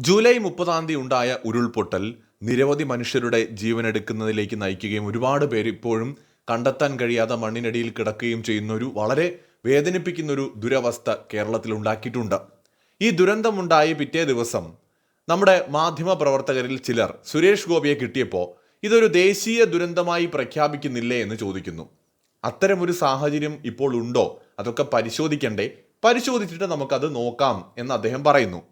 July മുപ്പതാം തീയതി ഉണ്ടായ ഉരുൾപൊട്ടൽ നിരവധി മനുഷ്യരുടെ ജീവൻ എടുക്കുന്നതിലേക്ക് നയിക്കുകയും ഒരുപാട് പേര് ഇപ്പോഴും കണ്ടെത്താൻ കഴിയാതെ മണ്ണിനടിയിൽ കിടക്കുകയും ചെയ്യുന്ന ഒരു വളരെ വേദനിപ്പിക്കുന്ന ഒരു ദുരവസ്ഥ കേരളത്തിൽ ഉണ്ടാക്കിയിട്ടുണ്ട്. ഈ ദുരന്തമുണ്ടായ പിറ്റേ ദിവസം നമ്മുടെ മാധ്യമ പ്രവർത്തകരിൽ ചിലർ സുരേഷ് ഗോപിയെ കിട്ടിയപ്പോൾ ഇതൊരു ദേശീയ ദുരന്തമായി പ്രഖ്യാപിക്കുന്നില്ലേ എന്ന് ചോദിക്കുന്നു. അത്തരമൊരു സാഹചര്യം ഇപ്പോൾ ഉണ്ടോ? അതൊക്കെ പരിശോധിക്കണ്ടേ? പരിശോധിച്ചിട്ട് നമുക്കത് നോക്കാം എന്ന് അദ്ദേഹം പറയുന്നു.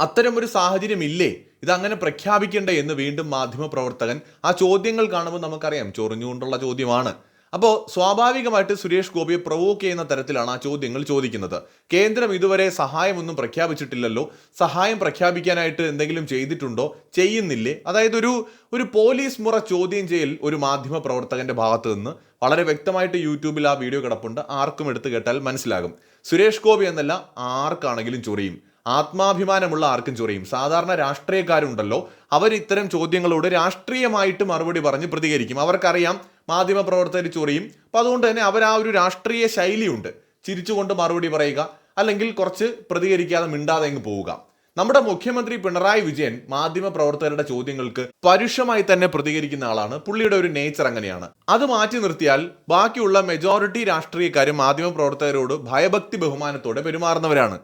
അത്തരമൊരു സാഹചര്യം ഇല്ലേ അങ്ങനെ പ്രഖ്യാപിക്കണ്ടേ എന്ന് വീണ്ടും മാധ്യമ പ്രവർത്തകൻ ആ ചോദ്യങ്ങൾ കാണുമ്പോൾ നമുക്കറിയാം ചൊറിഞ്ഞുകൊണ്ടുള്ള ചോദ്യമാണ്. അപ്പോൾ സ്വാഭാവികമായിട്ട് സുരേഷ് ഗോപിയെ പ്രൊവോക്ക് ചെയ്യുന്ന തരത്തിലാണ് ആ ചോദ്യങ്ങൾ ചോദിക്കുന്നത്. കേന്ദ്രം ഇതുവരെ സഹായമൊന്നും പ്രഖ്യാപിച്ചിട്ടില്ലല്ലോ. സഹായം പ്രഖ്യാപിക്കാനായിട്ട് എന്തെങ്കിലും ചെയ്തിട്ടുണ്ടോ? ചെയ്യുന്നില്ലേ? അതായത് ഒരു ഒരു പോലീസ് മുറ ചോദ്യം ചെയ്യൽ ഒരു മാധ്യമ പ്രവർത്തകന്റെ ഭാഗത്ത് നിന്ന് വളരെ വ്യക്തമായിട്ട് യൂട്യൂബിൽ ആ വീഡിയോ കിടപ്പുണ്ട്. ആർക്കും എടുത്തു കേട്ടാൽ മനസ്സിലാകും. സുരേഷ് ഗോപി എന്നല്ല ആർക്കാണെങ്കിലും ചൊറിയും. ആത്മാഭിമാനമുള്ള ആർക്കും ചൊറിയും. സാധാരണ രാഷ്ട്രീയക്കാരുണ്ടല്ലോ അവർ ഇത്തരം ചോദ്യങ്ങളോട് രാഷ്ട്രീയമായിട്ട് മറുപടി പറഞ്ഞ് പ്രതികരിക്കും. അവർക്കറിയാം മാധ്യമപ്രവർത്തകർ ചൊറിയും. അപ്പോൾ അതുകൊണ്ട് തന്നെ അവർ ആ ഒരു രാഷ്ട്രീയ ശൈലിയുണ്ട്. ചിരിച്ചുകൊണ്ട് മറുപടി പറയുക അല്ലെങ്കിൽ കുറച്ച് പ്രതികരിക്കാതെ മിണ്ടാതെ അങ്ങ് പോവുക. നമ്മുടെ മുഖ്യമന്ത്രി പിണറായി വിജയൻ മാധ്യമ പ്രവർത്തകരുടെ ചോദ്യങ്ങൾക്ക് പരുഷമായി തന്നെ പ്രതികരിക്കുന്ന ആളാണ്. പുള്ളിയുടെ ഒരു നേച്ചർ അങ്ങനെയാണ്. അത് മാറ്റി നിർത്തിയാൽ ബാക്കിയുള്ള മെജോറിറ്റി രാഷ്ട്രീയക്കാരും മാധ്യമ പ്രവർത്തകരോട് ഭയഭക്തി ബഹുമാനത്തോടെ പെരുമാറുന്നവരാണ്.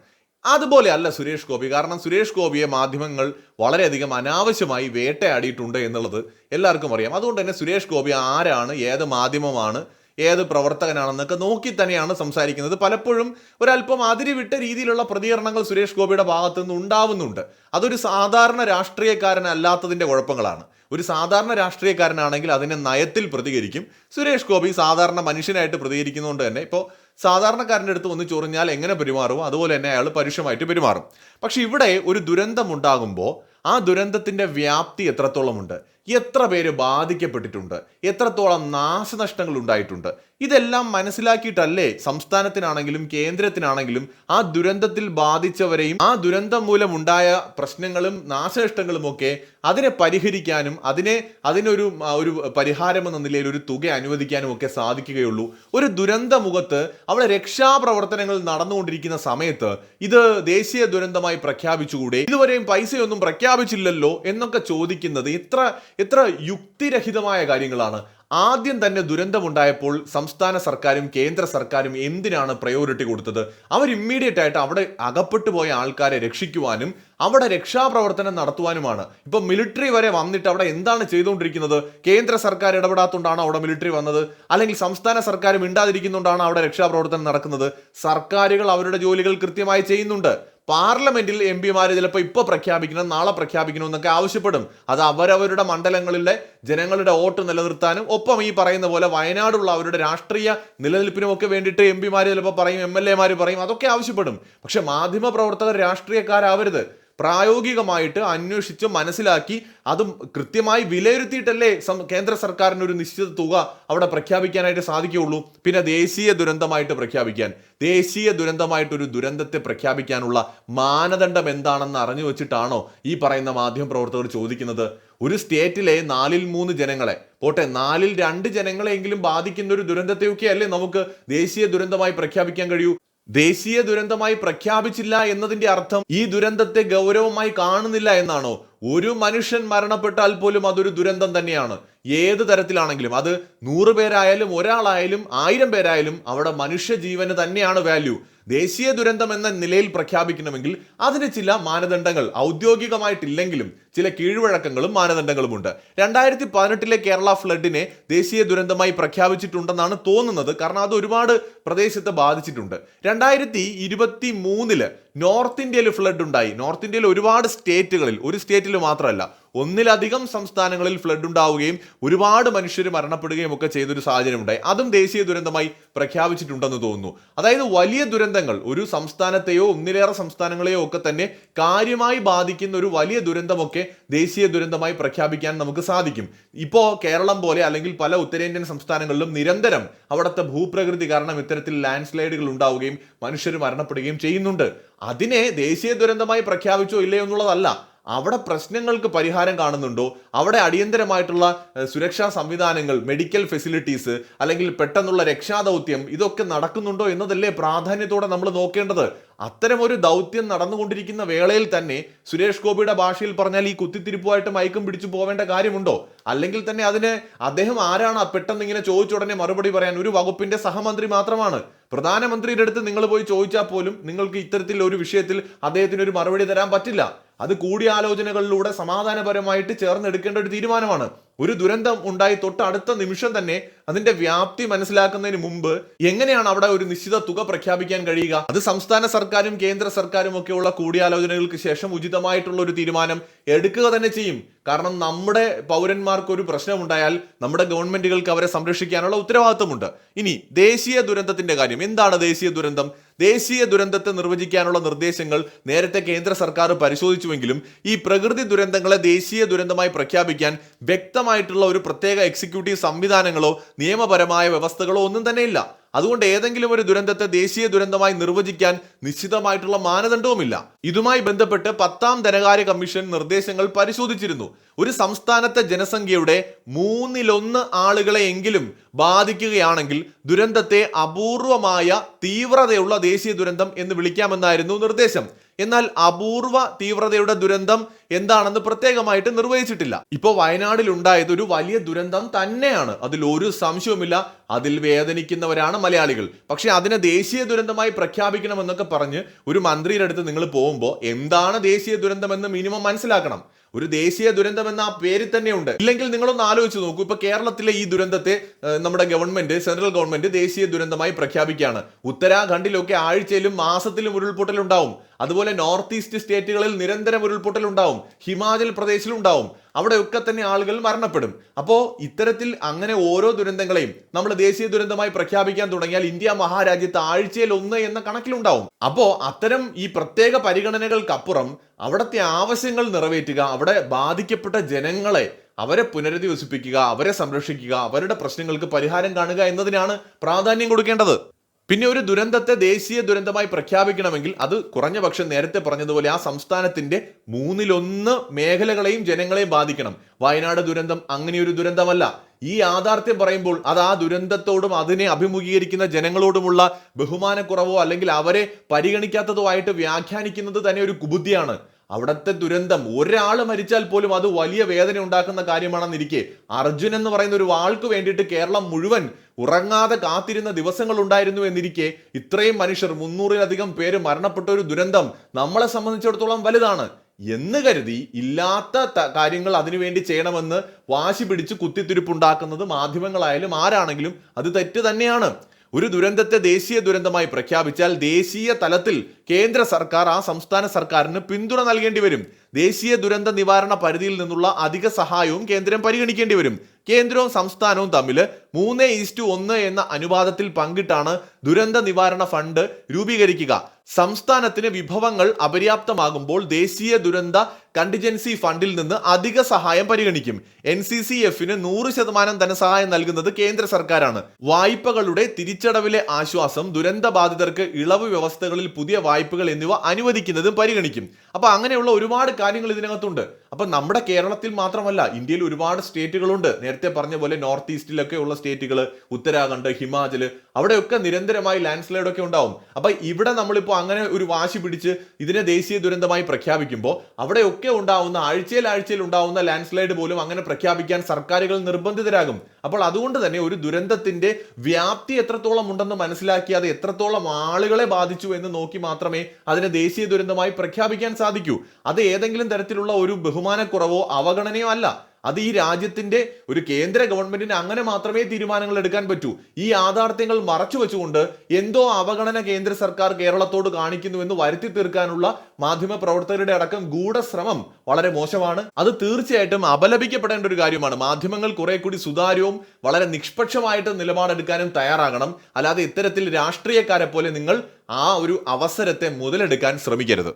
അതുപോലെ അല്ല സുരേഷ് ഗോപി. കാരണം സുരേഷ് ഗോപിയെ മാധ്യമങ്ങൾ വളരെയധികം അനാവശ്യമായി വേട്ടയാടിയിട്ടുണ്ട് എന്നുള്ളത് എല്ലാവർക്കും അറിയാം. അതുകൊണ്ട് തന്നെ സുരേഷ് ഗോപി ആരാണ് ഏത് മാധ്യമമാണ് ഏത് പ്രവർത്തകനാണെന്നൊക്കെ നോക്കി തന്നെയാണ് സംസാരിക്കുന്നത്. പലപ്പോഴും ഒരല്പം അതിരിവിട്ട രീതിയിലുള്ള പ്രതികരണങ്ങൾ സുരേഷ് ഗോപിയുടെ ഭാഗത്തു നിന്ന് ഉണ്ടാവുന്നുണ്ട്. അതൊരു സാധാരണ രാഷ്ട്രീയക്കാരനല്ലാത്തതിന്റെ കുഴപ്പങ്ങളാണ്. ഒരു സാധാരണ രാഷ്ട്രീയക്കാരനാണെങ്കിൽ അതിനെ നയത്തിൽ പ്രതികരിക്കും. സുരേഷ് ഗോപി സാധാരണ മനുഷ്യനായിട്ട് പ്രതികരിക്കുന്നതുകൊണ്ട് തന്നെ ഇപ്പോൾ സാധാരണക്കാരന്റെ അടുത്ത് ഒന്ന് ചൊറിഞ്ഞാൽ എങ്ങനെ പെരുമാറുമോ അതുപോലെ തന്നെ അയാൾ പരുഷമായിട്ട് പെരുമാറും. പക്ഷെ ഇവിടെ ഒരു ദുരന്തം ഉണ്ടാകുമ്പോൾ ആ ദുരന്തത്തിന്റെ വ്യാപ്തി എത്രത്തോളമുണ്ട്? എത്ര പേര് ബാധിക്കപ്പെട്ടിട്ടുണ്ട്? എത്രത്തോളം നാശനഷ്ടങ്ങൾ ഉണ്ടായിട്ടുണ്ട്? ഇതെല്ലാം മനസ്സിലാക്കിയിട്ടല്ലേ സംസ്ഥാനത്തിനാണെങ്കിലും കേന്ദ്രത്തിനാണെങ്കിലും ആ ദുരന്തത്തിൽ ബാധിച്ചവരെയും ആ ദുരന്തം മൂലമുണ്ടായ പ്രശ്നങ്ങളും നാശനഷ്ടങ്ങളും ഒക്കെ അതിനെ പരിഹരിക്കാനും അതിനെ അതിനൊരു ഒരു പരിഹാരം എന്ന നിലയിൽ ഒരു തുക അനുവദിക്കാനും ഒക്കെ സാധിക്കുകയുള്ളൂ. ഒരു ദുരന്ത മുഖത്ത് അവിടെ രക്ഷാപ്രവർത്തനങ്ങൾ നടന്നുകൊണ്ടിരിക്കുന്ന സമയത്ത് ഇത് ദേശീയ ദുരന്തമായി പ്രഖ്യാപിച്ചുകൂടെ? ഇതുവരെയും പൈസയൊന്നും പ്രഖ്യാപിച്ചില്ലല്ലോ എന്നൊക്കെ ചോദിക്കുന്നത് ഇത്ര എത്ര യുക്തിരഹിതമായ കാര്യങ്ങളാണ്. ആദ്യം തന്നെ ദുരന്തമുണ്ടായപ്പോൾ സംസ്ഥാന സർക്കാരും കേന്ദ്ര സർക്കാരും എന്തിനാണ് പ്രയോറിറ്റി കൊടുത്തത്? അവർ ഇമ്മീഡിയറ്റ് ആയിട്ട് അവിടെ അകപ്പെട്ടു പോയ ആൾക്കാരെ രക്ഷിക്കുവാനും അവിടെ രക്ഷാപ്രവർത്തനം നടത്തുവാനുമാണ്. ഇപ്പൊ മിലിറ്ററി വരെ വന്നിട്ട് അവിടെ എന്താണ് ചെയ്തുകൊണ്ടിരിക്കുന്നത്? കേന്ദ്ര സർക്കാർ ഇടപെടാത്തതുകൊണ്ടാണോ അവിടെ മിലിറ്ററി വന്നത്? അല്ലെങ്കിൽ സംസ്ഥാന സർക്കാരും മിണ്ടാതിരിക്കുന്നുകൊണ്ടാണ് അവിടെ രക്ഷാപ്രവർത്തനം നടക്കുന്നത്? സർക്കാരുകൾ അവരുടെ ജോലികൾ കൃത്യമായി ചെയ്യുന്നുണ്ട്. പാർലമെന്റിൽ എം പിമാർ ചിലപ്പോൾ ഇപ്പോൾ പ്രഖ്യാപിക്കണം നാളെ പ്രഖ്യാപിക്കണം എന്നൊക്കെ ആവശ്യപ്പെടും. അത് അവരവരുടെ മണ്ഡലങ്ങളിലെ ജനങ്ങളുടെ വോട്ട് നിലനിർത്താനും ഒപ്പം ഈ പറയുന്ന പോലെ വയനാടുള്ള അവരുടെ രാഷ്ട്രീയ നിലനിൽപ്പിനും ഒക്കെ വേണ്ടിയിട്ട് എം പിമാർ ചിലപ്പോൾ പറയും എം എൽ എമാർ പറയും അതൊക്കെ ആവശ്യപ്പെടും. പക്ഷെ മാധ്യമ പ്രവർത്തകർ രാഷ്ട്രീയക്കാരാവരുത്. പ്രായോഗികമായിട്ട് അന്വേഷിച്ച് മനസ്സിലാക്കി അത് കൃത്യമായി വിലയിരുത്തിയിട്ടല്ലേ കേന്ദ്ര സർക്കാരിന് ഒരു നിശ്ചിത തുക അവിടെ പ്രഖ്യാപിക്കാനായിട്ട് സാധിക്കുകയുള്ളൂ. പിന്നെ ദേശീയ ദുരന്തമായിട്ട് പ്രഖ്യാപിക്കാൻ. ദേശീയ ദുരന്തമായിട്ട് ഒരു ദുരന്തത്തെ പ്രഖ്യാപിക്കാനുള്ള മാനദണ്ഡം എന്താണെന്ന് അറിഞ്ഞു വെച്ചിട്ടാണോ ഈ പറയുന്ന മാധ്യമ പ്രവർത്തകർ ചോദിക്കുന്നത്? ഒരു സ്റ്റേറ്റിലെ നാലിൽ മൂന്ന് ജനങ്ങളെ പോട്ടെ നാലിൽ രണ്ട് ജനങ്ങളെങ്കിലും ബാധിക്കുന്ന ഒരു ദുരന്തത്തെയൊക്കെ അല്ലേ നമുക്ക് ദേശീയ ദുരന്തമായി പ്രഖ്യാപിക്കാൻ കഴിയൂ? ദേശീയ ദുരന്തമായി പ്രഖ്യാപിച്ചില്ല എന്നതിന്റെ അർത്ഥം ഈ ദുരന്തത്തെ ഗൗരവമായി കാണുന്നില്ല എന്നാണോ? ഒരു മനുഷ്യൻ മരണപ്പെട്ടാൽ പോലും അതൊരു ദുരന്തം തന്നെയാണ്. ഏത് തരത്തിലാണെങ്കിലും അത് നൂറ് പേരായാലും ഒരാളായാലും ആയിരം പേരായാലും അവിടെ മനുഷ്യ ജീവന് തന്നെയാണ് വാല്യൂ ദേശീയ ദുരന്തം എന്ന നിലയിൽ പ്രഖ്യാപിക്കണമെങ്കിൽ അതിന് ചില മാനദണ്ഡങ്ങൾ ഔദ്യോഗികമായിട്ടില്ലെങ്കിലും ചില കീഴ്വഴക്കങ്ങളും മാനദണ്ഡങ്ങളും ഉണ്ട് രണ്ടായിരത്തി പതിനെട്ടിലെ കേരള ഫ്ലഡിനെ ദേശീയ ദുരന്തമായി പ്രഖ്യാപിച്ചിട്ടുണ്ടെന്നാണ് തോന്നുന്നത്. കാരണം അത് ഒരുപാട് പ്രദേശത്തെ ബാധിച്ചിട്ടുണ്ട്. രണ്ടായിരത്തി ഇരുപത്തി മൂന്നിൽ നോർത്ത് ഇന്ത്യയിൽ ഫ്ലഡ് ഉണ്ടായി. നോർത്ത് ഇന്ത്യയിൽ ഒരുപാട് സ്റ്റേറ്റുകളിൽ ഒരു സ്റ്റേറ്റിൽ മാത്രമല്ല ഒന്നിലധികം സംസ്ഥാനങ്ങളിൽ ഫ്ലഡ് ഉണ്ടാവുകയും ഒരുപാട് മനുഷ്യർ മരണപ്പെടുകയും ഒക്കെ ചെയ്തൊരു സാഹചര്യം ഉണ്ടായി അതും ദേശീയ ദുരന്തമായി പ്രഖ്യാപിച്ചിട്ടുണ്ടെന്ന് തോന്നുന്നു. അതായത് വലിയ ദുരന്തങ്ങൾ ഒരു സംസ്ഥാനത്തെയോ ഒന്നിലേറെ സംസ്ഥാനങ്ങളെയോ ഒക്കെ തന്നെ കാര്യമായി ബാധിക്കുന്ന ഒരു വലിയ ദുരന്തമൊക്കെ ദേശീയ ദുരന്തമായി പ്രഖ്യാപിക്കാൻ നമുക്ക് സാധിക്കും. ഇപ്പോൾ കേരളം പോലെ അല്ലെങ്കിൽ പല ഉത്തരേന്ത്യൻ സംസ്ഥാനങ്ങളിലും നിരന്തരം അവിടുത്തെ ഭൂപ്രകൃതി കാരണം ഇത്തരത്തിൽ ലാൻഡ് സ്ലൈഡുകൾ ഉണ്ടാവുകയും മനുഷ്യർ മരണപ്പെടുകയും ചെയ്യുന്നുണ്ട്. അതിനെ ദേശീയ ദുരന്തമായി പ്രഖ്യാപിച്ചോ ഇല്ലയോ എന്നുള്ളതല്ല. അവിടെ പ്രശ്നങ്ങൾക്ക് പരിഹാരം കാണുന്നുണ്ടോ? അവിടെ അടിയന്തരമായിട്ടുള്ള സുരക്ഷാ സംവിധാനങ്ങൾ മെഡിക്കൽ ഫെസിലിറ്റീസ് അല്ലെങ്കിൽ പെട്ടെന്നുള്ള രക്ഷാദൗത്യം ഇതൊക്കെ നടക്കുന്നുണ്ടോ എന്നതല്ലേ പ്രാധാന്യത്തോടെ നമ്മൾ നോക്കേണ്ടത്. അത്തരം ഒരു ദൗത്യം നടന്നുകൊണ്ടിരിക്കുന്ന വേളയിൽ തന്നെ സുരേഷ് ഗോപിയുടെ ഭാഷയിൽ പറഞ്ഞാൽ ഈ കുത്തിത്തിരിപ്പുമായിട്ട് മയക്കും പിടിച്ചു പോവേണ്ട കാര്യമുണ്ടോ? അല്ലെങ്കിൽ തന്നെ അതിന് അദ്ദേഹം ആരാണ് പെട്ടെന്ന് ഇങ്ങനെ ചോദിച്ചുടനെ മറുപടി പറയാൻ ഒരു വകുപ്പിന്റെ സഹമന്ത്രി മാത്രമാണ്. പ്രധാനമന്ത്രിയുടെ അടുത്ത് നിങ്ങൾ പോയി ചോദിച്ചാൽ പോലും നിങ്ങൾക്ക് ഇത്തരത്തിൽ ഒരു വിഷയത്തിൽ അദ്ദേഹത്തിന് ഒരു മറുപടി തരാൻ പറ്റില്ല. അത് കൂടിയാലോചനകളിലൂടെ സമാധാനപരമായിട്ട് ചേർന്നെടുക്കേണ്ട ഒരു തീരുമാനമാണ്. ഒരു ദുരന്തം ഉണ്ടായി തൊട്ട് അടുത്ത നിമിഷം തന്നെ അതിന്റെ വ്യാപ്തി മനസ്സിലാക്കുന്നതിന് മുമ്പ് എങ്ങനെയാണ് അവിടെ ഒരു നിശ്ചിത തുക പ്രഖ്യാപിക്കാൻ കഴിയുക? അത് സംസ്ഥാന സർക്കാരും കേന്ദ്ര സർക്കാരും ഒക്കെയുള്ള കൂടിയാലോചനകൾക്ക് ശേഷം ഉചിതമായിട്ടുള്ള ഒരു തീരുമാനം എടുക്കുക തന്നെ ചെയ്യും. കാരണം നമ്മുടെ പൗരന്മാർക്ക് ഒരു പ്രശ്നമുണ്ടായാൽ നമ്മുടെ ഗവൺമെന്റുകൾക്ക് അവരെ സംരക്ഷിക്കാനുള്ള ഉത്തരവാദിത്വമുണ്ട്. ഇനി ദേശീയ ദുരന്തത്തിന്റെ കാര്യം. എന്താണ് ദേശീയ ദുരന്തം? ദേശീയ ദുരന്തത്തെ നിർവചിക്കാനുള്ള നിർദ്ദേശങ്ങൾ നേരത്തെ കേന്ദ്ര സർക്കാർ പരിശോധിച്ചുവെങ്കിലും ഈ പ്രകൃതി ദുരന്തങ്ങളെ ദേശീയ ദുരന്തമായി പ്രഖ്യാപിക്കാൻ വ്യക്തമായിട്ടുള്ള ഒരു പ്രത്യേക എക്സിക്യൂട്ടീവ് സംവിധാനങ്ങളോ നിയമപരമായ വ്യവസ്ഥകളോ ഒന്നും തന്നെയില്ല. അതുകൊണ്ട് ഏതെങ്കിലും ഒരു ദുരന്തത്തെ ദേശീയ ദുരന്തമായി നിർവചിക്കാൻ നിശ്ചിതമായിട്ടുള്ള മാനദണ്ഡവുമില്ല. ഇതുമായി ബന്ധപ്പെട്ട് പത്താം ധനകാര്യ കമ്മീഷൻ നിർദ്ദേശങ്ങൾ പരിശോധിച്ചിരുന്നു. ഒരു സംസ്ഥാനത്തെ ജനസംഖ്യയുടെ മൂന്നിലൊന്ന് ആളുകളെ എങ്കിലും ബാധിക്കുകയാണെങ്കിൽ ദുരന്തത്തെ അപൂർവമായ തീവ്രതയുള്ള ദേശീയ ദുരന്തം എന്ന് വിളിക്കാമെന്നായിരുന്നു നിർദ്ദേശം. എന്നാൽ അപൂർവ തീവ്രതയുടെ ദുരന്തം എന്താണെന്ന് പ്രത്യേകമായിട്ട് നിർവഹിച്ചിട്ടില്ല ഇപ്പൊ വയനാടിൽ ഉണ്ടായത് ഒരു വലിയ ദുരന്തം തന്നെയാണ്. അതിൽ ഒരു സംശയവുമില്ല. അതിൽ വേദനിക്കുന്നവരാണ് മലയാളികൾ. പക്ഷെ അതിനെ ദേശീയ ദുരന്തമായി പ്രഖ്യാപിക്കണമെന്നൊക്കെ പറഞ്ഞ് ഒരു മന്ത്രിയുടെ അടുത്ത് നിങ്ങൾ പോകുമ്പോൾ എന്താണ് ദേശീയ ദുരന്തമെന്ന് മിനിമം മനസ്സിലാക്കണം. ഒരു ദേശീയ ദുരന്തം എന്ന ആ പേരിൽ തന്നെയുണ്ട്. ഇല്ലെങ്കിൽ നിങ്ങളൊന്ന് ആലോചിച്ച് നോക്കൂ. ഇപ്പൊ കേരളത്തിലെ ഈ ദുരന്തത്തെ നമ്മുടെ ഗവൺമെന്റ് സെൻട്രൽ ഗവൺമെന്റ് ദേശീയ ദുരന്തമായി പ്രഖ്യാപിക്കുകയാണ്. ഉത്തരാഖണ്ഡിലൊക്കെ ആഴ്ചയിലും മാസത്തിലും ഉരുൾപൊട്ടൽ ഉണ്ടാവും അതുപോലെ നോർത്ത് ഈസ്റ്റ് സ്റ്റേറ്റുകളിൽ നിരന്തരം ഉരുൾപൊട്ടൽ ഉണ്ടാവും. ഹിമാചൽ പ്രദേശിലും ഉണ്ടാവും. അവിടെയൊക്കെ തന്നെ ആളുകൾ മരണപ്പെടും. അപ്പോൾ ഇത്തരത്തിൽ അങ്ങനെ ഓരോ ദുരന്തങ്ങളെയും നമ്മൾ ദേശീയ ദുരന്തമായി പ്രഖ്യാപിക്കാൻ തുടങ്ങിയാൽ ഇന്ത്യ മഹാരാജ്യത്ത് ആഴ്ചയിൽ ഒന്ന് എന്ന കണക്കിലുണ്ടാവും. അപ്പോൾ അത്തരം ഈ പ്രത്യേക പരിഗണനകൾക്കപ്പുറം അവിടുത്തെ ആവശ്യങ്ങൾ നിറവേറ്റുക അവിടെ ബാധിക്കപ്പെട്ട ജനങ്ങളെ അവരെ പുനരധിവസിപ്പിക്കുക അവരെ സംരക്ഷിക്കുക അവരുടെ പ്രശ്നങ്ങൾക്ക് പരിഹാരം കാണുക എന്നതിനാണ് പ്രാധാന്യം കൊടുക്കേണ്ടത്. പിന്നെ ഒരു ദുരന്തത്തെ ദേശീയ ദുരന്തമായി പ്രഖ്യാപിക്കണമെങ്കിൽ അത് കുറഞ്ഞ പക്ഷം നേരത്തെ പറഞ്ഞതുപോലെ ആ സംസ്ഥാനത്തിന്റെ മൂന്നിലൊന്ന് മേഖലകളെയും ജനങ്ങളെയും ബാധിക്കണം. വയനാട് ദുരന്തം അങ്ങനെയൊരു ദുരന്തമല്ല. ഈ യാഥാർത്ഥ്യം പറയുമ്പോൾ അത് ആ ദുരന്തത്തോടും അതിനെ അഭിമുഖീകരിക്കുന്ന ജനങ്ങളോടുമുള്ള ബഹുമാനക്കുറവോ അല്ലെങ്കിൽ അവരെ പരിഗണിക്കാത്തതോ ആയിട്ട് വ്യാഖ്യാനിക്കുന്നത് തന്നെ ഒരു കുബുദ്ധിയാണ്. അവിടുത്തെ ദുരന്തം. ഒരാൾ മരിച്ചാൽ പോലും അത് വലിയ വേദന ഉണ്ടാക്കുന്ന കാര്യമാണെന്നിരിക്കെ അർജുൻ എന്ന് പറയുന്ന ഒരു വാൾക്ക് വേണ്ടിയിട്ട് കേരളം മുഴുവൻ ഉറങ്ങാതെ കാത്തിരുന്ന ദിവസങ്ങൾ ഉണ്ടായിരുന്നു എന്നിരിക്കെ ഇത്രയും മനുഷ്യർ മുന്നൂറിലധികം പേര് മരണപ്പെട്ട ഒരു ദുരന്തം നമ്മളെ സംബന്ധിച്ചിടത്തോളം വലുതാണ്. എന്ന് കരുതി ഇല്ലാത്ത കാര്യങ്ങൾ അതിനുവേണ്ടി ചെയ്യണമെന്ന് വാശി പിടിച്ച് കുത്തിത്തിരിപ്പുണ്ടാക്കുന്നത് മാധ്യമങ്ങളായാലും ആരാണെങ്കിലും അത് തെറ്റ് തന്നെയാണ്. ഒരു ദുരന്തത്തെ ദേശീയ ദുരന്തമായി പ്രഖ്യാപിച്ചാൽ ദേശീയ തലത്തിൽ കേന്ദ്ര സർക്കാർ ആ സംസ്ഥാന സർക്കാരിന് പിന്തുണ നൽകേണ്ടി വരും. ദേശീയ ദുരന്ത നിവാരണ പരിധിയിൽ നിന്നുള്ള അധിക സഹായവും കേന്ദ്രം പരിഗണിക്കേണ്ടി വരും. കേന്ദ്രവും സംസ്ഥാനവും തമ്മിൽ മൂന്ന് ഈസ്റ്റു ഒന്ന് എന്ന അനുപാതത്തിൽ പങ്കിട്ടാണ് ദുരന്ത നിവാരണ ഫണ്ട് രൂപീകരിക്കുക. സംസ്ഥാനത്തിന് വിഭവങ്ങൾ അപര്യാപ്തമാകുമ്പോൾ ദേശീയ ദുരന്ത കണ്ടിജൻസി ഫണ്ടിൽ നിന്ന് അധിക സഹായം പരിഗണിക്കും. എൻ സി സി എഫിന് നൂറ് ശതമാനം ധനസഹായം നൽകുന്നത് കേന്ദ്ര സർക്കാരാണ്. വായ്പകളുടെ തിരിച്ചടവിലെ ആശ്വാസം ദുരന്ത ബാധിതർക്ക് ഇളവ് വ്യവസ്ഥകളിൽ പുതിയ വായ്പകൾ എന്നിവ അനുവദിക്കുന്നതും പരിഗണിക്കും. അപ്പൊ അങ്ങനെയുള്ള ഒരുപാട് കാര്യങ്ങൾ ഇതിനകത്തുണ്ട്. അപ്പൊ നമ്മുടെ കേരളത്തിൽ മാത്രമല്ല ഇന്ത്യയിൽ ഒരുപാട് സ്റ്റേറ്റുകളുണ്ട്. നേരത്തെ പറഞ്ഞ പോലെ നോർത്ത് ഈസ്റ്റിലൊക്കെ ഉള്ള സ്റ്റേറ്റുകൾ ഉത്തരാഖണ്ഡ് ഹിമാചൽ അവിടെയൊക്കെ നിരന്തരമായി ലാൻഡ് സ്ലൈഡ് ഒക്കെ ഉണ്ടാവും. അപ്പൊ ഇവിടെ നമ്മളിപ്പോ അങ്ങനെ ഒരു വാശി പിടിച്ച് ഇതിനെ ദേശീയ ദുരന്തമായി പ്രഖ്യാപിക്കുമ്പോൾ അവിടെയൊക്കെ ഉണ്ടാവുന്ന ആഴ്ചയിൽ ആഴ്ചയിൽ ഉണ്ടാവുന്ന ലാൻഡ് സ്ലൈഡ് പോലും അങ്ങനെ പ്രഖ്യാപിക്കാൻ സർക്കാരുകൾ നിർബന്ധിതരാകും. അപ്പോൾ അതുകൊണ്ട് തന്നെ ഒരു ദുരന്തത്തിന്റെ വ്യാപ്തി എത്രത്തോളം ഉണ്ടെന്ന് മനസ്സിലാക്കി അത് എത്രത്തോളം ആളുകളെ ബാധിച്ചു എന്ന് നോക്കി മാത്രമേ അതിനെ ദേശീയ ദുരന്തമായി പ്രഖ്യാപിക്കാൻ സാധിക്കൂ. അത് ഏതെങ്കിലും തരത്തിലുള്ള ഒരു ബഹുമാനക്കുറവോ അവഗണനയോ അല്ല. അത് ഈ രാജ്യത്തിന്റെ ഒരു കേന്ദ്ര ഗവൺമെന്റിന് അങ്ങനെ മാത്രമേ തീരുമാനങ്ങൾ എടുക്കാൻ പറ്റൂ. ഈ യാഥാർത്ഥ്യങ്ങൾ മറച്ചു വെച്ചുകൊണ്ട് എന്തോ അവഗണന കേന്ദ്ര സർക്കാർ കേരളത്തോട് കാണിക്കുന്നു എന്ന് വരുത്തി തീർക്കാനുള്ള മാധ്യമ പ്രവർത്തകരുടെ അടക്കം ഗൂഢശ്രമം വളരെ മോശമാണ്. അത് തീർച്ചയായിട്ടും അപലപിക്കപ്പെടേണ്ട ഒരു കാര്യമാണ്. മാധ്യമങ്ങൾ കുറെ കൂടി സുതാര്യവും വളരെ നിഷ്പക്ഷമായിട്ട് നിലപാടെടുക്കാനും തയ്യാറാകണം. അല്ലാതെ ഇത്തരത്തിൽ രാഷ്ട്രീയക്കാരെ പോലെ നിങ്ങൾ ആ ഒരു അവസരത്തെ മുതലെടുക്കാൻ ശ്രമിക്കരുത്.